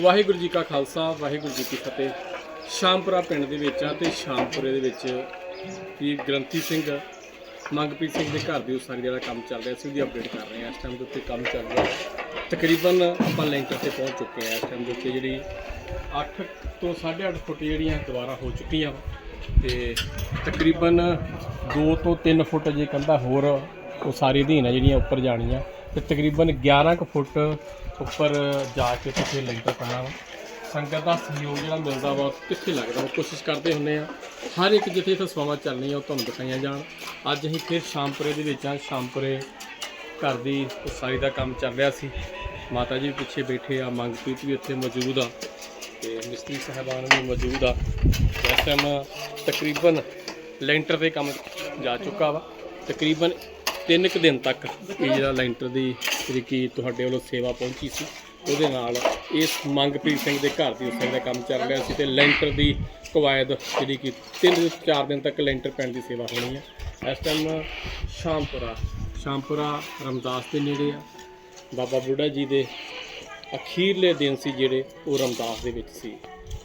ਵਾਹਿਗੁਰੂ ਜੀ ਕਾ ਖਾਲਸਾ, ਵਾਹਿਗੁਰੂ ਜੀ ਕੀ ਫਤਿਹ। ਸ਼ਾਮਪੁਰਾ ਪਿੰਡ ਦੇ ਵਿੱਚ ਆ ਤੇ ਸ਼ਾਮਪੁਰੇ ਦੇ ਵਿੱਚ ਕੀ ਗ੍ਰੰਥੀ ਸਿੰਘ, ਮੰਗਪ੍ਰੀਤ ਸਿੰਘ ਦੇ ਘਰ ਦੀ ਉਸਾਰੀ ਦਾ ਕੰਮ ਚੱਲ ਰਿਹਾ ਸੀ, ਉਹਦੀ ਅਪਡੇਟ ਕਰ ਰਹੇ ਹਾਂ। ਇਸ ਟਾਈਮ ਦੇ ਉੱਤੇ ਕੰਮ ਚੱਲ ਰਿਹਾ। ਤਕਰੀਬਨ ਆਪਾਂ ਲੈਂਟਰ ਤੇ ਪਹੁੰਚ ਚੁੱਕੇ ਹਾਂ। ਇਸ ਟਾਈਮ ਦੇ ਉੱਤੇ ਜਿਹੜੀ 8 ਤੋਂ 8.5 ਫੁੱਟ ਜਿਹੜੀਆਂ ਦੁਬਾਰਾ ਹੋ ਚੁੱਕੀਆਂ ਵਾ, ਤੇ ਤਕਰੀਬਨ 2 ਤੋਂ 3 ਫੁੱਟ ਜੇ ਕੰਧਾ ਹੋਰ ਉਸਾਰੀ ਅਧੀਨ ਆ ਜਿਹੜੀਆਂ ਉੱਪਰ ਜਾਣੀਆਂ। ਤੇ ਤਕਰੀਬਨ 11 ਕੁ ਫੁੱਟ ਉੱਪਰ ਜਾ ਕੇ ਤੇ ਫਿਰ ਲੈਂਟਰ ਪੈਣਾ ਵਾ। ਸੰਗਤ ਦਾ ਸਹਿਯੋਗ ਜਿਹੜਾ ਮਿਲਦਾ ਵਾ ਕਿੱਥੇ ਲੱਗਦਾ ਵਾ, ਕੋਸ਼ਿਸ਼ ਕਰਦੇ ਹੁੰਦੇ ਆ। ਹਰ ਇੱਕ ਜਿੱਥੇ ਇੱਥੇ ਸਵਾਵਾਂ ਚੱਲਣੀਆਂ, ਉਹ ਤੁਹਾਨੂੰ ਦਿਖਾਈਆਂ ਜਾਣ। ਅੱਜ ਅਸੀਂ ਫਿਰ ਸ਼ਾਮਪੁਰੇ ਦੇ ਵਿੱਚ ਆ। ਸ਼ਾਮਪੁਰੇ ਘਰ ਦੀ ਉਸਾਰੀ ਦਾ ਕੰਮ ਚੱਲ ਰਿਹਾ ਸੀ। ਮਾਤਾ ਜੀ ਵੀ ਪਿੱਛੇ ਬੈਠੇ ਆ। ਮੰਗਪ੍ਰੀਤ ਵੀ ਇੱਥੇ ਮੌਜੂਦ ਆ ਤੇ ਮਿਸਤਰੀ ਸਾਹਿਬਾਨ ਵੀ ਮੌਜੂਦ ਆ। ਇਸ ਟਾਈਮ ਤਕਰੀਬਨ ਲੈਂਟਰ ਤੇ ਕੰਮ ਜਾ ਚੁੱਕਾ ਵਾ। ਤਕਰੀਬਨ ਤਿੰਨ ਕੁ ਦਿਨ ਤੱਕ ਇਹ ਜਿਹੜਾ ਲੈਂਟਰ ਦੀ ਜਿਹੜੀ ਕਿ ਤੁਹਾਡੇ ਵੱਲੋਂ ਸੇਵਾ ਪਹੁੰਚੀ ਸੀ, ਉਹਦੇ ਨਾਲ ਇਸ ਮੰਗਪ੍ਰੀਤ ਸਿੰਘ ਦੇ ਘਰ ਦੀ ਉਸਾਰੀ ਦਾ ਕੰਮ ਚੱਲ ਰਿਹਾ ਸੀ ਤੇ ਲੈਂਟਰ ਦੀ ਕਵਾਇਦ ਜਿਹੜੀ ਕਿ 3-4 ਦਿਨ ਤੱਕ ਲੈਂਟਰ ਪੈਣ ਦੀ ਸੇਵਾ ਹੋਣੀ ਹੈ। ਇਸ ਟਾਈਮ ਸ਼ਾਮਪੁਰਾ ਸ਼ਾਮਪੁਰਾ ਰਮਦਾਸ ਦੇ ਨੇੜੇ ਆ। ਬਾਬਾ ਬੁੱਢਾ ਜੀ ਦੇ ਅਖੀਰਲੇ ਦਿਨ ਸੀ ਜਿਹੜੇ ਉਹ ਰਮਦਾਸ ਦੇ ਵਿੱਚ ਸੀ।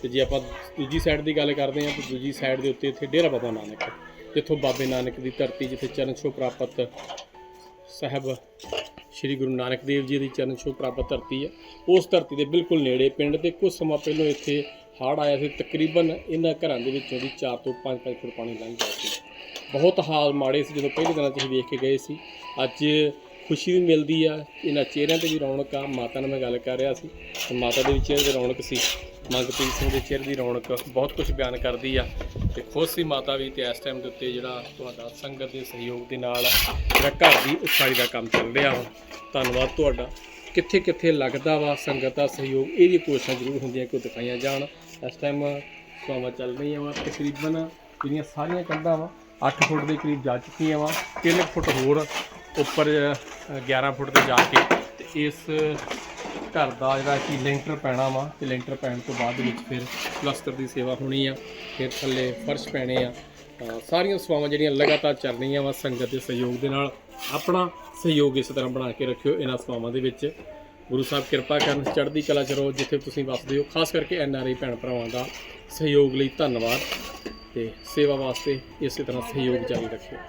ਤੇ ਜੇ ਆਪਾਂ ਦੂਜੀ ਸਾਈਡ ਦੀ ਗੱਲ ਕਰਦੇ ਹਾਂ, ਤਾਂ ਦੂਜੀ ਸਾਈਡ ਦੇ ਉੱਤੇ ਇੱਥੇ ਡੇਰਾ ਬਾਬਾ ਨਾਨਕ ਜਿੱਥੋਂ ਬਾਬੇ ਨਾਨਕ ਦੀ ਧਰਤੀ ਜਿੱਥੇ ਚਰਨ ਛੋਹ ਪ੍ਰਾਪਤ ਸਾਹਿਬ ਸ੍ਰੀ ਗੁਰੂ ਨਾਨਕ ਦੇਵ ਜੀ ਦੀ ਚਰਨ ਛੋਹ ਪ੍ਰਾਪਤ ਧਰਤੀ ਹੈ, ਉਸ ਧਰਤੀ ਦੇ ਬਿਲਕੁਲ ਨੇੜੇ ਪਿੰਡ ਤੇ ਕੁਝ ਸਮਾਂ ਪਹਿਲਾਂ ਇੱਥੇ ਹੜ੍ਹ ਆਇਆ ਸੀ, ਤਕਰੀਬਨ ਇਹਨਾਂ ਘਰਾਂ ਦੇ ਵਿੱਚੋਂ ਦੀ 4 ਤੋਂ 5 ਫੁੱਟ ਪਾਣੀ ਲੰਘ ਗਿਆ ਸੀ। ਬਹੁਤ ਹਾਲ ਮਾੜੇ ਸੀ, ਜਦੋਂ ਪਹਿਲੇ ਦਿਨਾਂ 'ਚ ਅਸੀਂ ਵੇਖ ਕੇ ਗਏ ਸੀ। ਅੱਜ ਖੁਸ਼ੀ ਵੀ ਮਿਲਦੀ ਆ, ਇਹਨਾਂ ਚਿਹਰਿਆਂ ਤੇ ਵੀ ਰੌਣਕ ਆ, ਮਾਤਾ ਨਾਲ ਮੈਂ ਗੱਲ ਕਰ ਰਿਹਾ ਸੀ। ਤੇ ਮਾਤਾ ਦੇ ਵੀ ਚਿਹਰੇ ਤੇ ਰੌਣਕ ਸੀ ਮੰਗਪ੍ਰੀਤ ਸਿੰਘ ਦੇ ਚਿਹਰੇ ਦੀ ਰੌਣਕ ਬਹੁਤ ਕੁਝ ਬਿਆਨ ਕਰਦੀ ਆ। ਤੇ ਖੁਸ਼ ਸੀ ਮਾਤਾ ਵੀ ਤੇ ਇਸ ਟਾਈਮ ਦੇ ਉੱਤੇ ਜਿਹੜਾ ਤੁਹਾਡਾ ਸੰਗਤ ਦੇ ਸਹਿਯੋਗ ਦੇ ਨਾਲ ਜਿਹੜਾ ਘਰ ਦੀ ਉਸਾਰੀ ਦਾ ਕੰਮ ਚੱਲ ਰਿਹਾ ਵਾ। ਧੰਨਵਾਦ ਤੁਹਾਡਾ। ਕਿੱਥੇ ਕਿੱਥੇ ਲੱਗਦਾ ਵਾ ਸੰਗਤ ਦਾ ਸਹਿਯੋਗ? ਇਹਦੀ ਕੋਸ਼ਿਸ਼ਾਂ ਜ਼ਰੂਰ ਹੁੰਦੀਆਂ ਕਿ ਉਹ ਦਿਖਾਈਆਂ ਜਾਣ। ਇਸ ਟਾਈਮ ਸਵਾਵਾਂ ਚੱਲ ਰਹੀਆਂ ਵਾ। ਤਕਰੀਬਨ ਜਿਹੜੀਆਂ ਸਾਰੀਆਂ ਕੰਧਾਂ ਵਾ 8 ਫੁੱਟ ਦੇ ਕਰੀਬ ਜਾ ਚੁੱਕੀਆਂ ਵਾ। 3 ਫੁੱਟ ਹੋਰ ਉੱਪਰ ਅ, 11 ਫੁੱਟ ਤੇ ਜਾ ਕੇ ਤੇ ਇਸ ਘਰ ਦਾ ਜਿਹੜਾ ਕਿ ਲੈਂਟਰ ਪੈਣਾ ਵਾ ਤੇ ਲੈਂਟਰ ਪੈਣ ਤੋਂ ਬਾਅਦ ਵਿੱਚ ਫਿਰ ਪਲਸਤਰ ਦੀ ਸੇਵਾ ਹੋਣੀ ਆ, ਫਿਰ ਥੱਲੇ ਫਰਸ਼ ਪੈਣੇ ਆ। ਸਾਰੀਆਂ ਸੇਵਾਵਾਂ ਜਿਹੜੀਆਂ ਲਗਾਤਾਰ ਚੱਲ ਰਹੀਆਂ ਵਾ ਸੰਗਤ ਦੇ ਸਹਿਯੋਗ ਦੇ ਨਾਲ, ਆਪਣਾ ਸਹਿਯੋਗ ਇਸ ਤਰ੍ਹਾਂ ਬਣਾ ਕੇ ਰੱਖਿਓ ਇਹਨਾਂ ਸੇਵਾਵਾਂ ਦੇ ਵਿੱਚ। ਗੁਰੂ ਸਾਹਿਬ ਕਿਰਪਾ ਕਰਨ, ਚੜ੍ਹਦੀ ਕਲਾ ਚ ਰਹੋ, ਜਿੱਥੇ ਤੁਸੀਂ ਵੱਸਦੇ ਹੋ। ਖਾਸ ਕਰਕੇ ਐਨ ਆਰ ਆਈ ਭੈਣ ਭਰਾਵਾਂ ਦਾ ਸਹਿਯੋਗ ਲਈ ਧੰਨਵਾਦ ਤੇ ਸੇਵਾ ਵਾਸਤੇ ਇਸੇ ਤਰ੍ਹਾਂ ਸਹਿਯੋਗ ਜਾਰੀ ਰੱਖਿਓ।